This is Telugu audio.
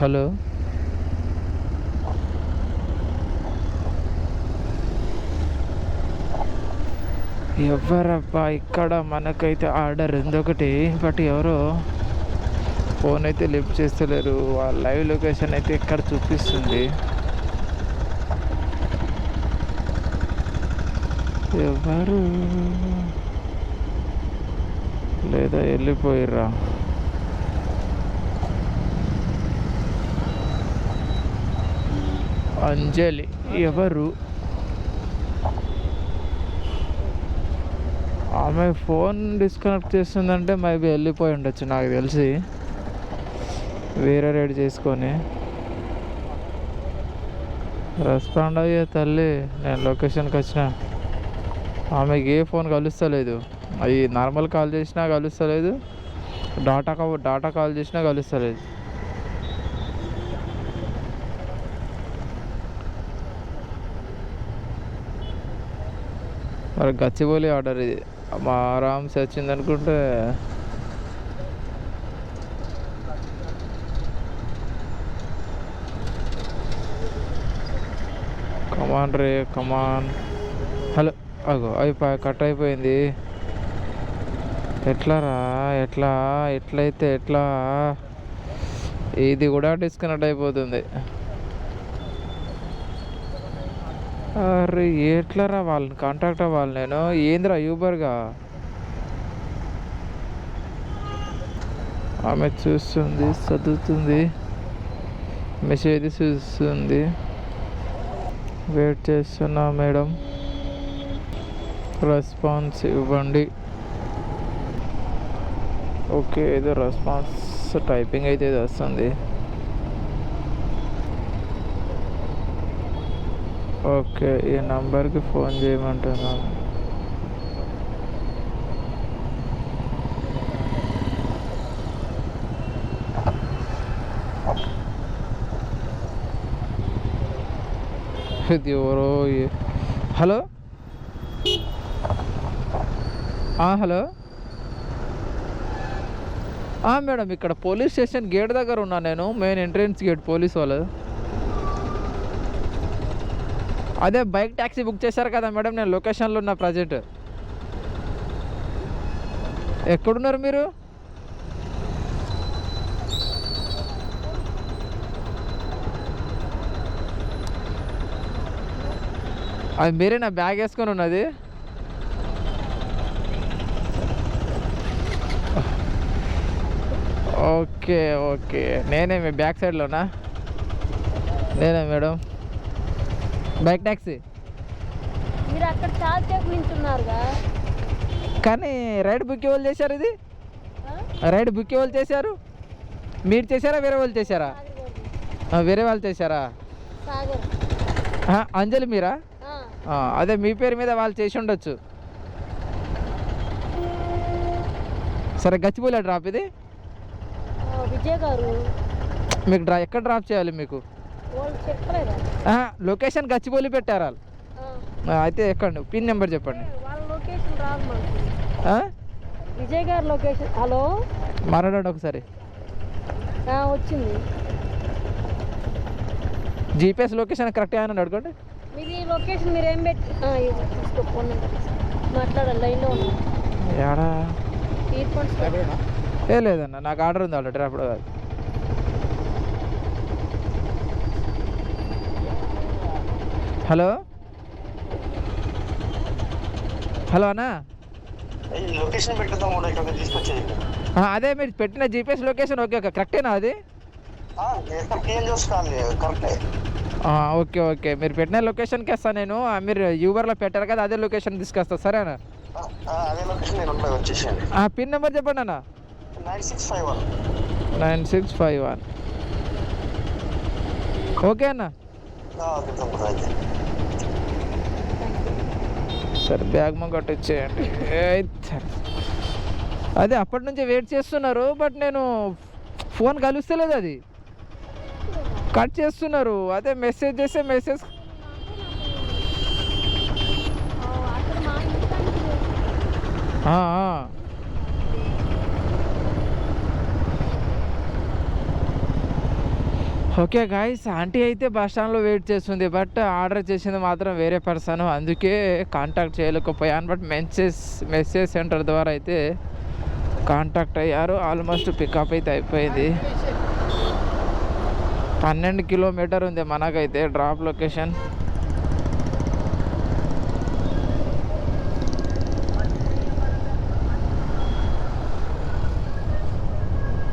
హలో. ఎవరబ్బా ఇక్కడ మనకైతే ఆర్డర్ ఉందొకటి బట్ ఎవరో ఫోన్ అయితే లిఫ్ట్ చేస్తలేరు. వాళ్ళ లైవ్ లొకేషన్ అయితే ఇక్కడ చూపిస్తుంది? ఎవరు? లేదా వెళ్ళిపోయిర్రా. అంజలి ఎవరు? ఆమె ఫోన్ డిస్కనెక్ట్ చేస్తుందంటే మేబీ వెళ్ళిపోయి ఉండొచ్చు నాకు తెలిసి. వేరే రేట్ చేసుకొని. రెస్పాండ్ అయ్యే తల్లి నేను లొకేషన్కి వచ్చిన. ఆమెకి ఏ ఫోన్ కలుస్తలేదు. అవి నార్మల్ కాల్ చేసినా కలుస్తలేదు. డాటా డాటా కాల్ చేసినా కలుస్తలేదు. మరి గచ్చిబౌలి ఆర్డర్ ఇది. మా ఆరామ్స్ వచ్చింది అనుకుంటే కమాన్ రే కమాన్ హలో అగో అయిపోయి కట్ అయిపోయింది. ఎట్లా రా ఎట్లా ఎట్లయితే ఎట్లా? ఇది కూడా డిస్కనెక్ట్ అయిపోతుంది. అరే ఎట్లరా వాళ్ళని కాంటాక్ట్ అవ్వాలి నేను? ఏందిరా యూబర్గా ఆమె చూస్తుంది చదువుతుంది మెసేజ్ చూస్తుంది. వెయిట్ చేస్తున్నా మేడం. రెస్పాన్స్ ఇవ్వండి. ఓకే ఏదో రెస్పాన్స్ టైపింగ్ అయితే ఇది వస్తుంది. ఓకే ఈ నంబర్కి ఫోన్ చేయమంటున్నాను. ఇది ఎవరో హలో? హలో? మేడం ఇక్కడ పోలీస్ స్టేషన్ గేట్ దగ్గర ఉన్నా నేను మెయిన్ ఎంట్రెన్స్ గేట్ పోలీస్ వాళ్ళు అదే బైక్ ట్యాక్సీ బుక్ చేశారు కదా మేడం నేను లొకేషన్లో ఉన్నా ప్రజెంట్. ఎక్కడున్నారు మీరు? అది మీరే నా బ్యాగ్ వేసుకొని ఉన్నది. Okay okay. నేనే మీ బ్యాక్ సైడ్లోనా? నేనే మేడం. బైక్ ట్యాక్సీ మీరు అక్కడ చాలా సేపు నించున్నారుగా కానీ రైడ్ బుక్ ఎవరు చేశారు ఇది? రైడ్ బుక్ ఎవరు చేశారు? మీరు చేశారా వేరే వాళ్ళు చేశారా? వేరే వాళ్ళు చేశారా? అంజలి మీరా? అదే మీ పేరు మీద వాళ్ళు చేసి ఉండొచ్చు. సరే గచ్చిబౌలి డ్రాప్ ఇది. ఆ, విజయ్ గారు. మీకు డ్రా ఎక్కడ డ్రాప్ చేయాలి మీకు? లొకేషన్ గచ్చిబౌలి పెట్టారు వాళ్ళు. అయితే ఎక్కండి పిన్ నెంబర్ చెప్పండి. వాళ్ళ లొకేషన్ రాదు మనకి ఆ? విజయ్ గారి లొకేషన్ హలో? మాట్లాడండి ఒకసారి. ఆ, వచ్చింది. జీపీఎస్ లొకేషన్ కరెక్ట్ అని అడగండి. మీది లొకేషన్ మీరు ఏం పెట్టి ఆ, ఇవ్వు, తీసుకో ఫోన్ నెంబర్ మాట్లాడాలి లైన్లో ఉన్నా ఏడా? ఏ లేదన్న నాకు ఆర్డర్ ఉంది ఆల్రెడీ అప్పుడు కాదు. హలో? హలో అన్నా? లొకేషన్ పెట్టుదాం అదే మీరు పెట్టిన జీపీఎస్ లొకేషన్ ఓకే ఓకే. కరెక్టేనా అది? Okay okay. మీరు పెట్టిన లొకేషన్కి వస్తాను నేను. మీరు యూబర్లో పెట్టారు కదా అదే లొకేషన్ తీసుకొస్తా. సరేనా పిన్ నెంబర్ చెప్పండి అన్న. Nine six five one. Nine six five one. Okay అన్న. ఓకే సరే బ్యాగ్ మా వచ్చేయండి అదే అప్పటి నుంచి వెయిట్ చేస్తున్నారు బట్ నేను ఫోన్ కలుస్తలేదు అది. కట్ చేస్తున్నారు. అదే మెసేజ్ చేస్తే మెసేజ్ ఆ మా ఇంటికాడికి ఓకే గాయస్ ఆంటీ అయితే బస్ స్టాండ్లో వెయిట్ చేస్తుంది బట్ ఆర్డర్ చేసింది మాత్రం వేరే పర్సన్ అందుకే కాంటాక్ట్ చేయలేకపోయాను బట్ మెసేజ్ మెసేజ్ సెంటర్ ద్వారా అయితే కాంటాక్ట్ అయ్యారు. ఆల్మోస్ట్ పికప్ అయితే అయిపోయింది. పన్నెండు కిలోమీటర్ ఉంది మనకైతే డ్రాప్ లొకేషన్